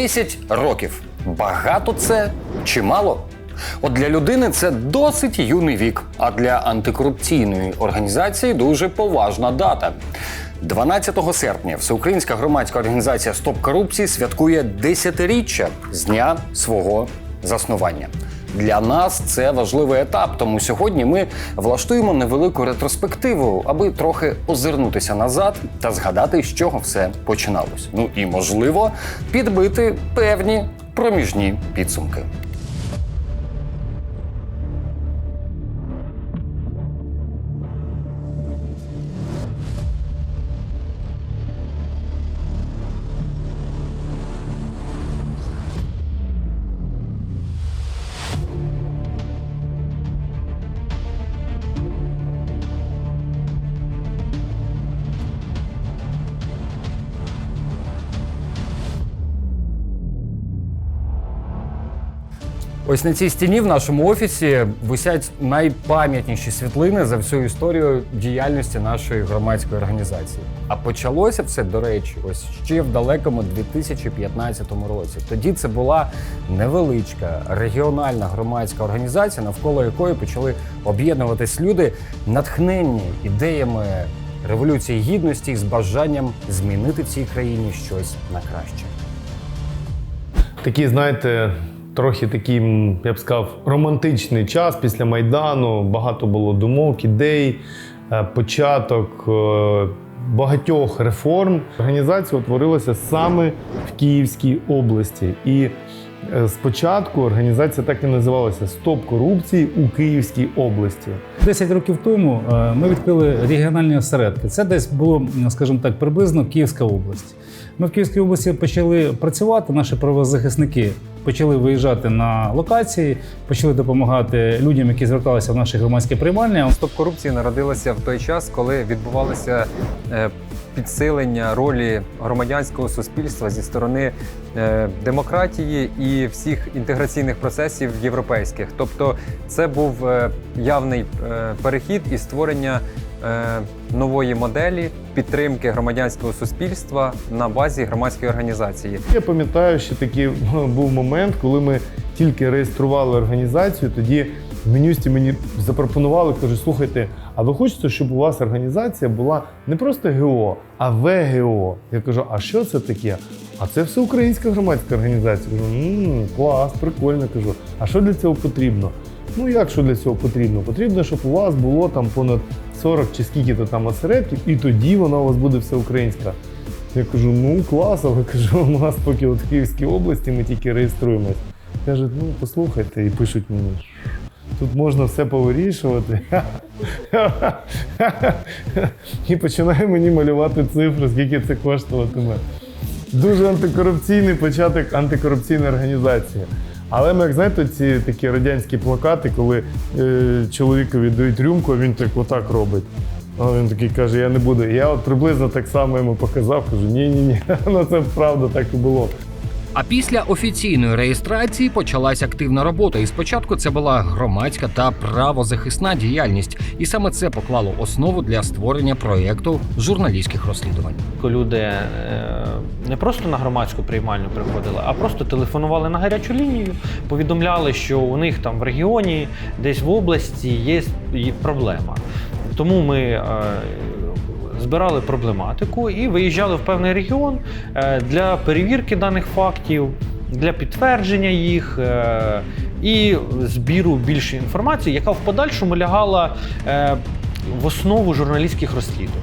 10 років. Багато це чи мало? От для людини це досить юний вік, а для антикорупційної організації дуже поважна дата. 12 серпня Всеукраїнська громадська організація Стоп корупції святкує 10-річчя з дня свого заснування. Для нас це важливий етап, тому сьогодні ми влаштуємо невелику ретроспективу, аби трохи озирнутися назад та згадати, з чого все починалось. Ну і можливо підбити певні проміжні підсумки. Ось на цій стіні в нашому офісі висять найпам'ятніші світлини за всю історію діяльності нашої громадської організації. А почалося все, до речі, ось ще в далекому 2015 році. Тоді це була невеличка регіональна громадська організація, навколо якої почали об'єднуватись люди, натхненні ідеями революції гідності і з бажанням змінити в цій країні щось на краще. Такий, знаєте, трохи такий, я б сказав, романтичний час після Майдану. Багато було думок, ідей, е, початок е, багатьох реформ. Організація утворилася саме в Київській області. І е, спочатку організація так і називалася Стоп корупції у Київській області. 10 років тому ми відкрили регіональні осередки. Це десь було, скажімо так, приблизно Київська область. Ми в Київській області почали працювати. Наші правозахисники почали виїжджати на локації, почали допомагати людям, які зверталися в наші громадські приймальні. Стоп корупції народилася в той час, коли відбувалося е, підсилення ролі громадянського суспільства зі сторони е, демократії і всіх інтеграційних процесів європейських. Тобто, це був е, явний перехід і створення нової моделі підтримки громадянського суспільства на базі громадської організації. Я пам'ятаю, що такий був момент, коли ми тільки реєстрували організацію. Тоді в менюсті мені запропонували, кажуть, слухайте, а ви хочете, щоб у вас організація була не просто ГО, а ВГО? Я кажу, а що це таке? А це всеукраїнська громадська організація. Кажу, «М, клас, прикольно. Кажу, а що для цього потрібно? Ну як що для цього потрібно? Потрібно, щоб у вас було там понад 40 чи скільки-то там осередків, і тоді вона у вас буде всеукраїнська. Я кажу, ну клас, але кажу, у нас поки от в Київській області ми тільки реєструємось. Кажуть, ну послухайте, і пишуть мені. Тут можна все повирішувати. І починає мені малювати цифри, скільки це коштуватиме. Дуже антикорупційний початок антикорупційної організації. Але ми, як знаєте, ці такі радянські плакати, коли е, чоловікові дають рюмку, він так отак робить. А він такий каже, я не буду. Я от приблизно так само йому показав, кажу, ні-ні-ні, ну це правда так і було. А після офіційної реєстрації почалась активна робота. І спочатку це була громадська та правозахисна діяльність, і саме це поклало основу для створення проєкту журналістських розслідувань. Люди е, не просто на громадську приймальню приходили, а просто телефонували на гарячу лінію, повідомляли, що у них там в регіоні, десь в області є проблема. Тому ми е, збирали проблематику і виїжджали в певний регіон е, для перевірки даних фактів, для підтвердження їх. е, І збіру більше інформації, яка в подальшому лягала е, в основу журналістських розслідувань.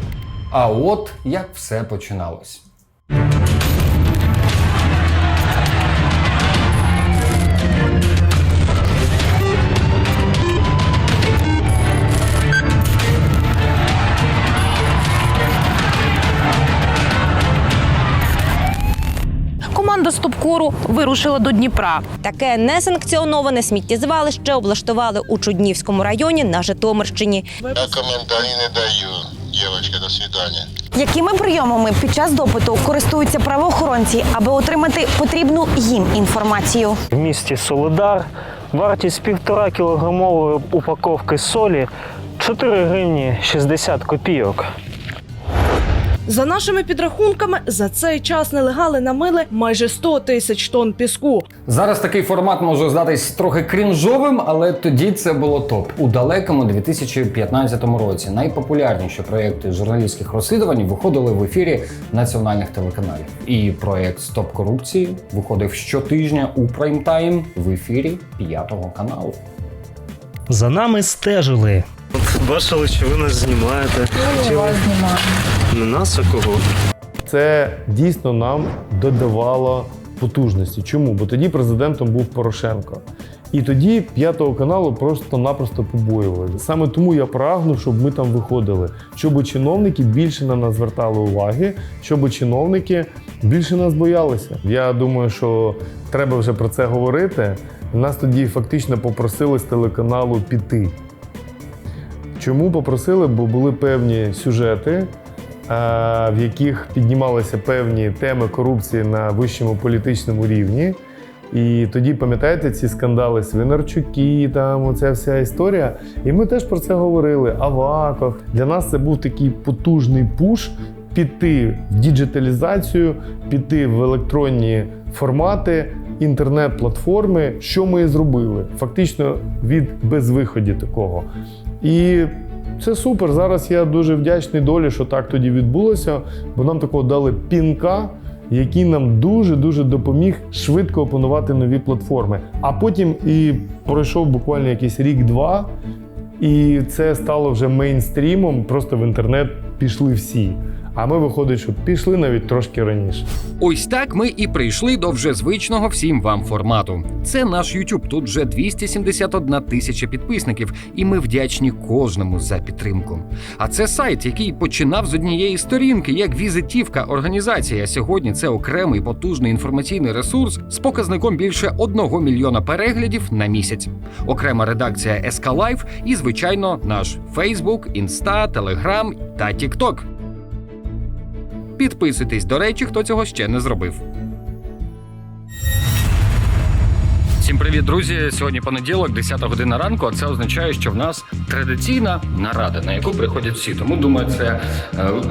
А от як все починалось. Команда Стопкору вирушила до Дніпра. Таке несанкціоноване сміттєзвалище облаштували у Чуднівському районі на Житомирщині. Я комментарий не даю. Девочка, до свидания. Якими прийомами під час допиту користуються правоохоронці, аби отримати потрібну їм інформацію? В місті Солодар вартість півтора кілограмової упаковки солі 4 гривні 60 копійок. За нашими підрахунками, за цей час нелегали намили майже 100 тисяч тонн піску. Зараз такий формат може здатись трохи крінжовим, але тоді це було топ. У далекому 2015 році найпопулярніші проекти журналістських розслідувань виходили в ефірі національних телеканалів. І проект Стоп корупції виходив щотижня у прайм-тайм в ефірі п'ятого каналу. За нами стежили. Бачили, що ви нас знімаєте. Хотіли... Не нас, а кого? Це дійсно нам додавало потужності. Чому? Бо тоді президентом був Порошенко. І тоді п'ятого каналу просто-напросто побоювали. Саме тому я прагну, щоб ми там виходили, щоб чиновники більше на нас звертали уваги, щоб чиновники більше нас боялися. Я думаю, що треба вже про це говорити. Нас тоді фактично попросили з телеканалу піти. Чому попросили? Бо були певні сюжети, в яких піднімалися певні теми корупції на вищому політичному рівні. І тоді, пам'ятаєте, ці скандали Свинарчуки, там оця вся історія. І ми теж про це говорили. Аваков. Для нас це був такий потужний пуш піти в діджиталізацію, піти в електронні формати, інтернет-платформи. Що ми і зробили? Фактично від безвиході такого. І це супер. Зараз я дуже вдячний долі, що так тоді відбулося, бо нам такого дали пінка, який нам дуже-дуже допоміг швидко опанувати нові платформи. А потім і пройшов буквально якийсь рік-два, і це стало вже мейнстрімом. Просто в інтернет пішли всі. А ми виходить, що пішли навіть трошки раніше. Ось так ми і прийшли до вже звичного всім вам формату. Це наш YouTube. Тут вже 271 тисяча підписників, і ми вдячні кожному за підтримку. А це сайт, який починав з однієї сторінки, як візитівка організації. А сьогодні це окремий потужний інформаційний ресурс з показником більше 1 мільйона переглядів на місяць. Окрема редакція SK Live і, звичайно, наш Facebook, Insta, Telegram та TikTok. Підписуйтесь, до речі, хто цього ще не зробив. Всім привіт, друзі! Сьогодні понеділок, 10 година ранку. А це означає, що в нас традиційна нарада, на яку приходять всі. Тому думаю, це е,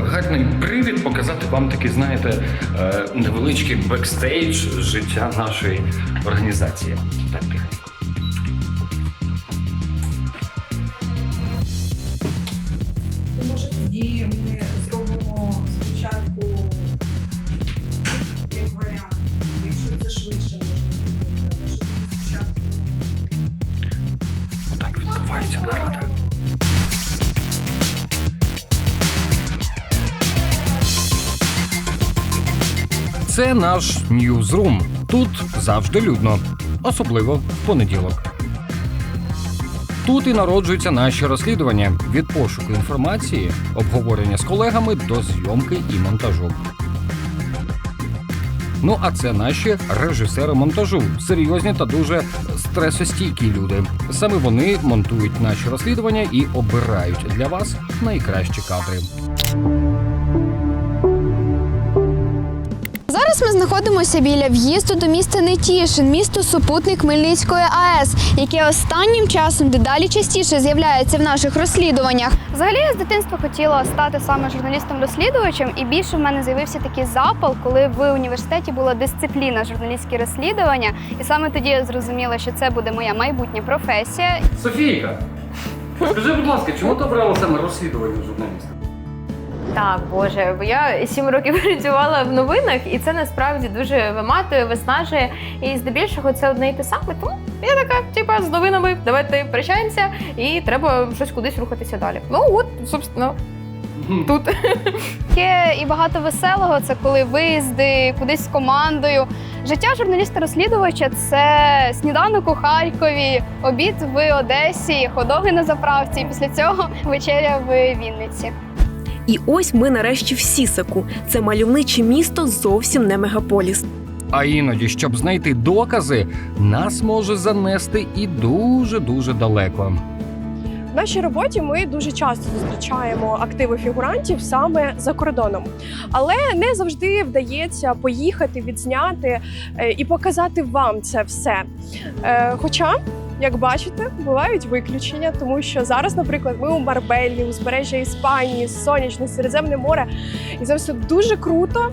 гарний привід показати вам такий, знаєте, е, невеличкий бекстейдж життя нашої організації. Так, тихо. Це наш ньюзрум. Тут завжди людно, особливо в понеділок. Тут і народжуються наші розслідування від пошуку інформації, обговорення з колегами до зйомки і монтажу. Ну а це наші режисери монтажу, серйозні та дуже стресостійкі люди. Саме вони монтують наші розслідування і обирають для вас найкращі кадри. Зараз ми знаходимося біля в'їзду до міста Нетішин, місто супутник Хмельницької АЕС, яке останнім часом дедалі частіше з'являється в наших розслідуваннях. Взагалі я з дитинства хотіла стати саме журналістом-розслідувачем, і більше в мене з'явився такий запал, коли в університеті була дисципліна журналістські розслідування. І саме тоді я зрозуміла, що це буде моя майбутня професія. Софійка, скажи, будь ласка, чому ти обрала саме розслідування журналіста? Так, Боже, бо я сім років працювала в новинах, і це насправді дуже виматує, виснажує. І здебільшого це одне і те саме. Тому я така, типа, з новинами, давайте прощаємося, і треба щось кудись рухатися далі. Ну от, собственно, тут. Є і багато веселого. Це коли виїзди кудись з командою. Життя журналіста-розслідувача це сніданок у Харкові, обід в Одесі, ходоги на заправці. І після цього вечеря в Вінниці. І ось ми нарешті в Сісаку. Це мальовниче місто, зовсім не мегаполіс. А іноді, щоб знайти докази, нас може занести і дуже дуже далеко. В нашій роботі ми дуже часто зустрічаємо активи фігурантів саме за кордоном, але не завжди вдається поїхати, відзняти е, і показати вам це все. Е, Хоча як бачите, бувають виключення, тому що зараз, наприклад, ми у Марбелі, узбережжя Іспанії, сонячне Середземне море, і це все дуже круто.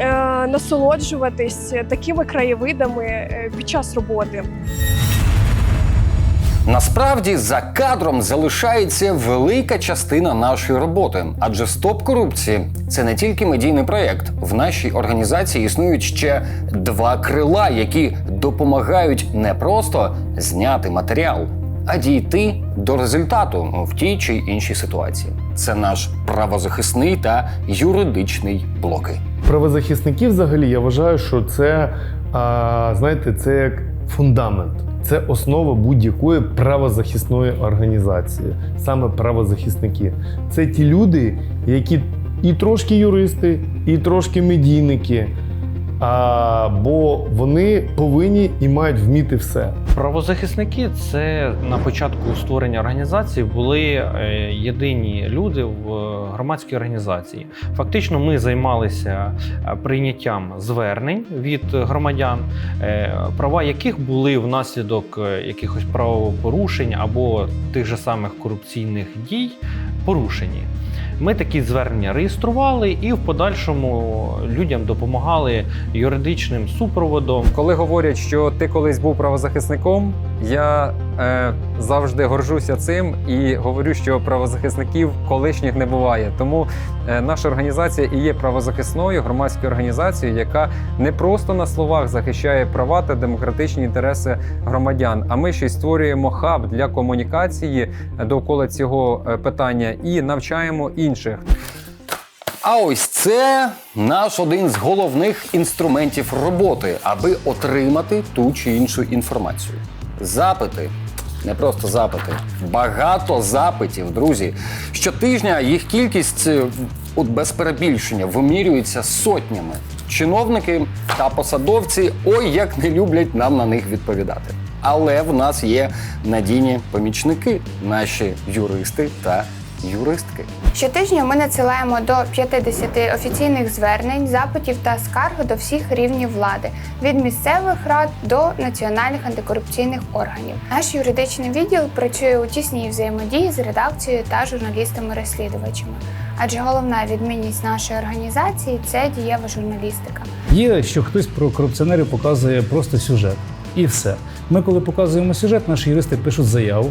е, Насолоджуватись такими краєвидами е, під час роботи. Насправді за кадром залишається велика частина нашої роботи, адже стоп корупції це не тільки медійний проєкт. В нашій організації існують ще два крила, які допомагають не просто зняти матеріал, а дійти до результату в тій чи іншій ситуації. Це наш правозахисний та юридичний блоки. Правозахисники, взагалі, я вважаю, що це, а, знаєте, це як фундамент. Це основа будь-якої правозахисної організації, саме правозахисники. Це ті люди, які і трошки юристи, і трошки медійники. А, бо вони повинні і мають вміти все. Правозахисники це на початку створення організації були е, єдині люди в е, громадській організації. Фактично, ми займалися е, прийняттям звернень від громадян, права яких були внаслідок якихось правопорушень або тих же самих корупційних дій порушені. Ми такі звернення реєстрували і в подальшому людям допомагали юридичним супроводом. Коли говорять, що ти колись був правозахисником, я е, завжди горжуся цим і говорю, що правозахисників колишніх не буває. Тому е, наша організація і є правозахисною громадською організацією, яка не просто на словах захищає права та демократичні інтереси громадян. А ми ще й створюємо хаб для комунікації довкола цього е, питання і навчаємо інших. А ось це наш один з головних інструментів роботи, аби отримати ту чи іншу інформацію. Запити. Не просто запити, багато запитів, друзі. Щотижня їх кількість, е, от без перебільшення, вимірюється сотнями. Чиновники та посадовці ой як не люблять нам на них відповідати. Але в нас є надійні помічники, наші юристи та юристки. Щотижня ми надсилаємо до 50 офіційних звернень, запитів та скарг до всіх рівнів влади від місцевих рад до національних антикорупційних органів. Наш юридичний відділ працює у тісній взаємодії з редакцією та журналістами-розслідувачами. Адже головна відмінність нашої організації це дієва журналістика. Є, що хтось про корупціонерів показує просто сюжет. І все. Ми, коли показуємо сюжет, наші юристи пишуть заяву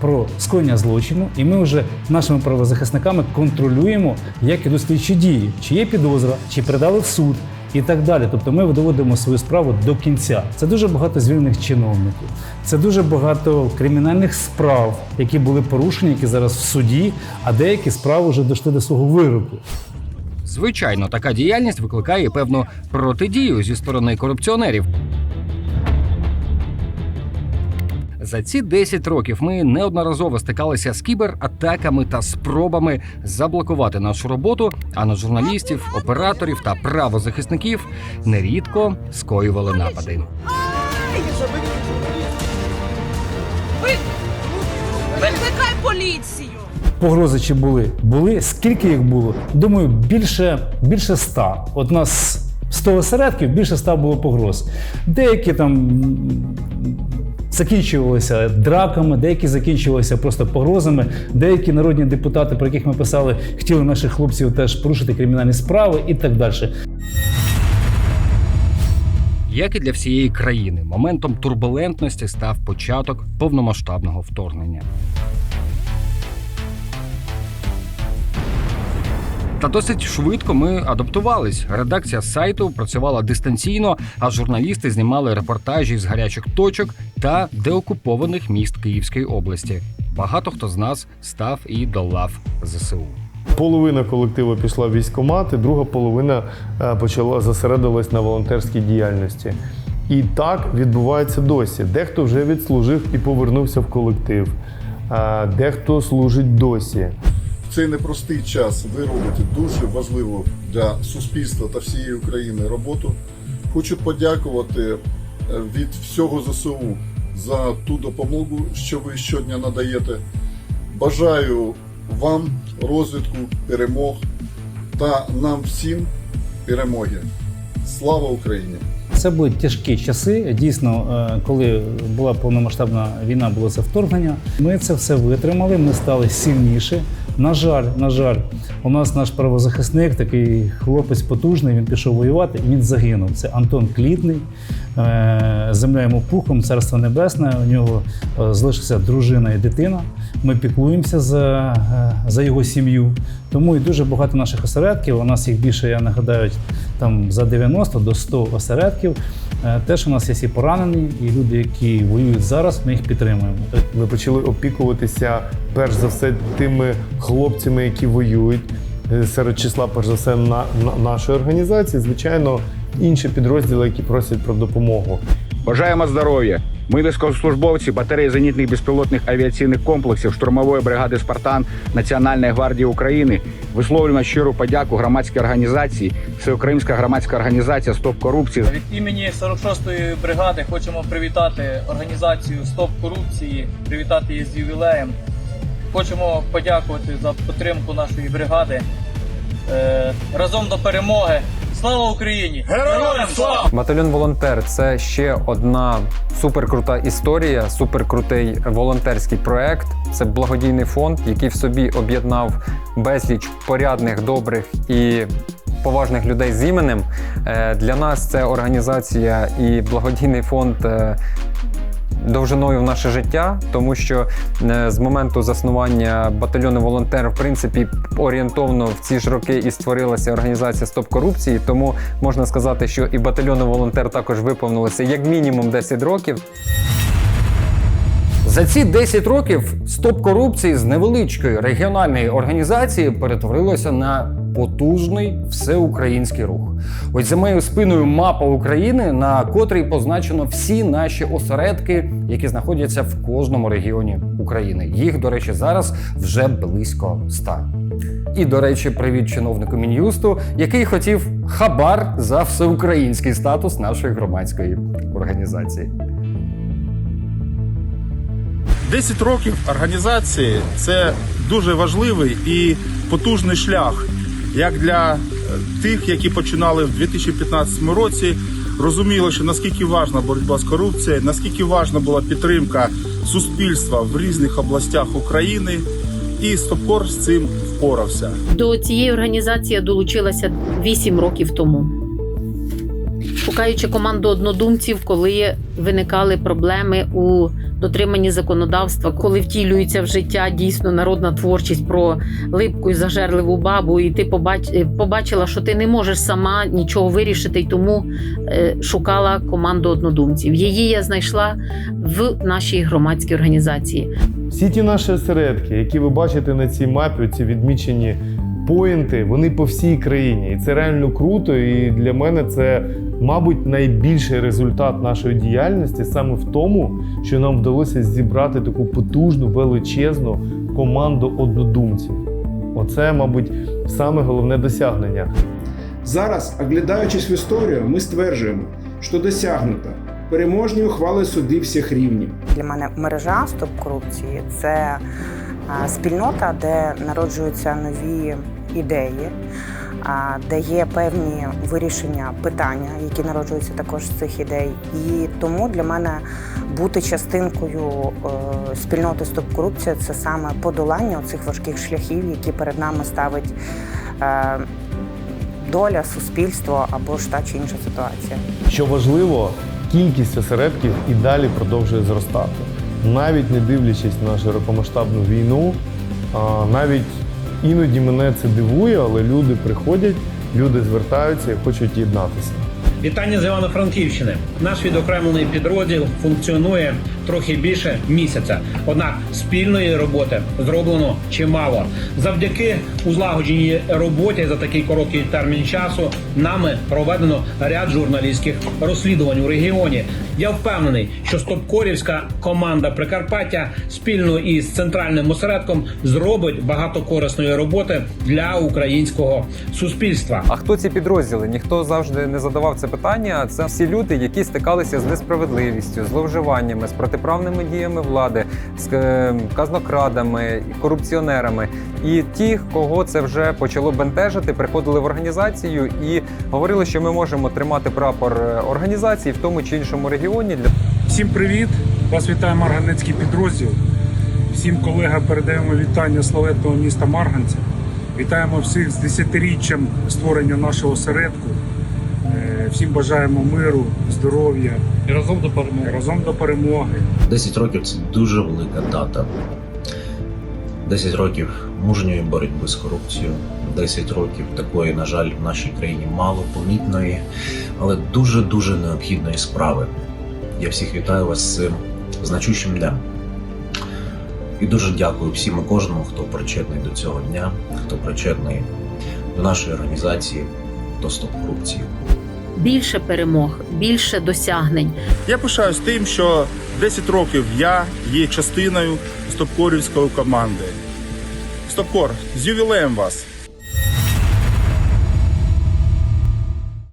про скоєння злочину, і ми вже нашими правозахисниками контролюємо, як ідуть слідчі дії, чи є підозра, чи передали в суд. І так далі. Тобто ми доводимо свою справу до кінця. Це дуже багато звільнених чиновників, це дуже багато кримінальних справ, які були порушені, які зараз в суді, а деякі справи вже дійшли до свого вироку. Звичайно, така діяльність викликає певну протидію зі сторони корупціонерів. За ці 10 років ми неодноразово стикалися з кібератаками та спробами заблокувати нашу роботу, а на журналістів, операторів та правозахисників нерідко скоювали напади. Викликай поліцію! Погрози чи були? Були. Скільки їх було? Думаю, більше, більше ста. От нас 100 осередків, більше ста було погроз. Деякі там закінчувалися драками, деякі закінчувалися просто погрозами. Деякі народні депутати, про яких ми писали, хотіли наших хлопців теж порушити кримінальні справи і так далі. Як і для всієї країни, моментом турбулентності став початок повномасштабного вторгнення. Та досить швидко ми адаптувались. Редакція сайту працювала дистанційно, а журналісти знімали репортажі з гарячих точок та деокупованих міст Київської області. Багато хто з нас став і до лав ЗСУ. Половина колективу пішла в військкомати, друга половина е, почала зосередилась на волонтерській діяльності. І так відбувається досі. Дехто вже відслужив і повернувся в колектив, дехто служить досі. В цей непростий час ви робите дуже важливу для суспільства та всієї України роботу. Хочу подякувати е, від всього ЗСУ за ту допомогу, що ви щодня надаєте. Бажаю вам розвитку, перемог та нам всім перемоги. Слава Україні! Це були тяжкі часи. Дійсно, е, коли була повномасштабна війна, було це вторгнення. Ми це все витримали. Ми стали сильніше. На жаль, на жаль, у нас наш правозахисник, такий хлопець потужний. Він пішов воювати. Він загинув. Це Антон Клітний. Е, Земля йому пухом, царство небесне. У нього е, залишилася дружина і дитина. Ми піклуємося за, е, за його сім'ю. Тому і дуже багато наших осередків. У нас їх більше, я нагадаю, там за 90 до 100 осередків. Е, Теж у нас є і поранені, і люди, які воюють зараз, ми їх підтримуємо. Ми почали опікуватися перш за все тими хлопцями, які воюють. Е, Серед числа, перш за все, на, на нашої організації, звичайно, інші підрозділи, які просять про допомогу. Бажаємо здоров'я. Ми військовослужбовці батареї зенітних безпілотних авіаційних комплексів штурмової бригади Спартан Національної гвардії України висловлюємо щиру подяку громадській організації Всеукраїнська громадська організація Стоп корупції Від імені 46-ї бригади хочемо привітати організацію Стоп корупції, привітати її з ювілеєм. Хочемо подякувати за підтримку нашої бригади. Е, разом до перемоги. Слава Україні! Героям слава! Батальйон Волонтер це ще одна суперкрута історія, суперкрутий волонтерський проект. Це благодійний фонд, який в собі об'єднав безліч порядних, добрих і поважних людей з іменем. Е, Для нас це організація і благодійний фонд. Довжиною в наше життя, тому що е, з моменту заснування батальйону волонтер, в принципі, орієнтовно в ці ж роки і створилася організація Стоп корупції. Тому можна сказати, що і батальйону волонтер також виповнилося як мінімум 10 років. За ці 10 років стоп корупції з невеличкої регіональної організації перетворилося на потужний всеукраїнський рух. Ось за моєю спиною мапа України, на котрій позначено всі наші осередки, які знаходяться в кожному регіоні України. Їх, до речі, зараз вже близько ста. І, до речі, привіт чиновнику Мін'юсту, який хотів хабар за всеукраїнський статус нашої громадської організації. 10 років організації це дуже важливий і потужний шлях, як для е, тих, які починали в 2015 році. Розуміли, що наскільки важна боротьба з корупцією, наскільки важна була підтримка суспільства в різних областях України, і Стопкор з цим впорався. До цієї організації долучилася 8 років тому. Шукаючи команду однодумців, коли виникали проблеми у дотриманні законодавства, коли втілюється в життя дійсно народна творчість про липку і зажерливу бабу, і ти е, побачила, що ти не можеш сама нічого вирішити, і тому е, шукала команду однодумців. Її я знайшла в нашій громадській організації. Всі ті наші осередки, які ви бачите на цій мапі, ці відмічені поінти, вони по всій країні. І це реально круто. І для мене це, мабуть, найбільший результат нашої діяльності саме в тому, що нам вдалося зібрати таку потужну, величезну команду однодумців. Оце, мабуть, саме головне досягнення. Зараз, оглядаючись в історію, ми стверджуємо, що досягнуто переможні ухвали судів всіх рівнів. Для мене мережа стоп корупції це спільнота, де народжуються нові ідеї, де певні вирішення питання, які народжуються також з цих ідей. І тому для мене бути частинкою е, спільноти стоп корупція це саме подолання цих важких шляхів, які перед нами ставить. е, Доля, суспільство або ж та чи інша ситуація. Що важливо, кількість осередків і далі продовжує зростати. Навіть не дивлячись на широкомасштабну війну, навіть іноді мене це дивує, але люди приходять, люди звертаються і хочуть єднатися. Вітання з Івано-Франківщини. Наш відокремлений підрозділ функціонує трохи більше місяця. Однак спільної роботи зроблено чимало. Завдяки узлагодженій роботі за такий короткий термін часу нами проведено ряд журналістських розслідувань у регіоні. Я впевнений, що стопкорівська команда Прикарпаття спільно із центральним осередком зробить багато корисної роботи для українського суспільства. А хто ці підрозділи? Ніхто завжди не задавав це питання. Це всі люди, які стикалися з несправедливістю, зловживаннями, з протиправними діями влади, з е, казнокрадами, корупціонерами. І ті, кого це вже почало бентежити, приходили в організацію і говорили, що ми можемо тримати прапор е, організації в тому чи іншому регіоні для Всім привіт! Вас вітає Марганецький підрозділ. Всім колегам передаємо вітання славетного міста Марганця. Вітаємо всіх з десятиріччям створення нашого осередку. Е, Всім бажаємо миру, здоров'я і разом до перемоги. Разом до перемоги. 10 років це дуже велика дата. 10 років мужньої боротьби з корупцією, 10 років такої, на жаль, в нашій країні мало помітної, але дуже-дуже необхідної справи. Я всіх вітаю вас з цим значущим днем. І дуже дякую всім і кожному, хто причетний до цього дня, хто причетний до нашої організації до стоп корупції. Більше перемог, більше досягнень. Я пишаюсь тим, що 10 років я є частиною стопкорівської команди. Стопкор, з ювілеєм вас!